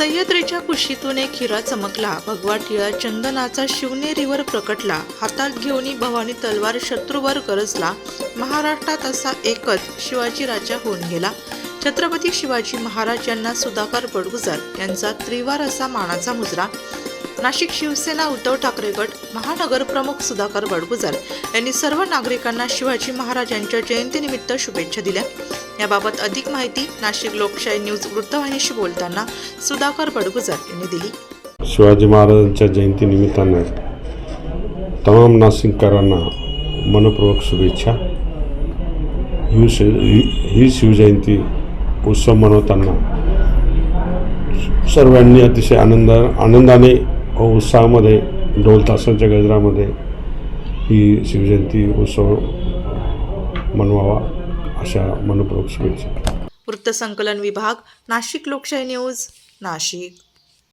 सह्याद्रीच्या कुशीतून एक हिरा चमकला. भगवा टिळा चंदनाचा शिवनेरीवर प्रकटला. हातात घेऊन भवानी तलवार शत्रूवर गरजला. महाराष्ट्रात असा एकच शिवाजी राजा होऊन गेला. छत्रपती शिवाजी महाराज यांना सुधाकर बडगुजर यांचा त्रिवार असा मानाचा मुजरा. नाशिक शिवसेना उद्धव ठाकरे गट महानगर प्रमुख सुधाकर बडगुजर यांनी सर्व नागरिकांना शिवाजी महाराज यांच्या जयंतीनिमित्त शुभेच्छा दिल्या. याबाबत अधिक माहिती नाशिक लोकशाही न्यूज वृत्तवाहिनीशी बोलताना सुधाकर बडगुजर यांनी दिली. शिवाजी महाराजांच्या जयंतीनिमित्तानं तमाम नाशिककरांना मनपूर्वक शुभेच्छा. ही शिव ही ही शिवजयंती उत्सव मनवताना सर्वांनी अतिशय आनंद आनंदाने व उत्साहामध्ये ढोल तासांच्या गजरामध्ये ही शिवजयंती उत्सव मनवावा. अशा मनपूर्वक शुभेच्छा. वृत्तसंकलन विभाग नाशिक लोकशाही न्यूज नाशिक.